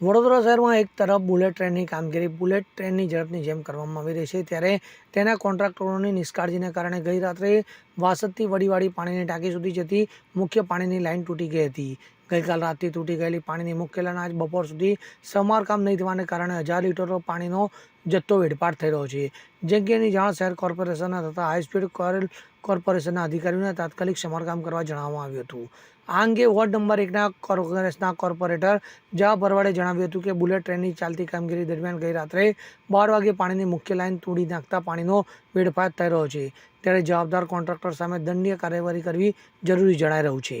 વડોદરા શહેરમાં એક તરફ બુલેટ ટ્રેનની કામગીરી બુલેટ ટ્રેનની ઝડપની જેમ કરવામાં આવી રહી છે, ત્યારે તેના કોન્ટ્રાક્ટરોની નિષ્કાળજીને કારણે ગઈ રાત્રે વાસદથી વડીવાડી પાણીની ટાંકી સુધી જતી મુખ્ય પાણીની લાઇન તૂટી ગઈ હતી. ગઈકાલ રાતથી તૂટી ગયેલી પાણીની મુખ્ય લાઇન આજ બપોર સુધી સમારકામ નહીં થવાને કારણે હજાર લીટરો પાણીનો જથ્થો વેડફાટ થઈ રહ્યો છે. કે જાણ શહેર કોર્પોરેશનના તથા હાઈસ્પીડ કોરેલ કોર્પોરેશનના અધિકારીઓને તાત્કાલિક સમારકામ કરવા જણાવવામાં આવ્યું હતું. આ અંગે વોર્ડ નંબર એકના કોંગ્રેસના કોર્પોરેટર જવા ભરવાડે જણાવ્યું હતું કે બુલેટ ટ્રેનની ચાલતી કામગીરી દરમિયાન ગઈ રાત્રે બાર વાગે પાણીની મુખ્ય લાઇન તોડી નાખતા પાણીનો વેડફાટ થઈ રહ્યો છે. ત્યારે જવાબદાર કોન્ટ્રાક્ટર સામે દંડીય કાર્યવાહી કરવી જરૂરી જણાઈ રહ્યું છે.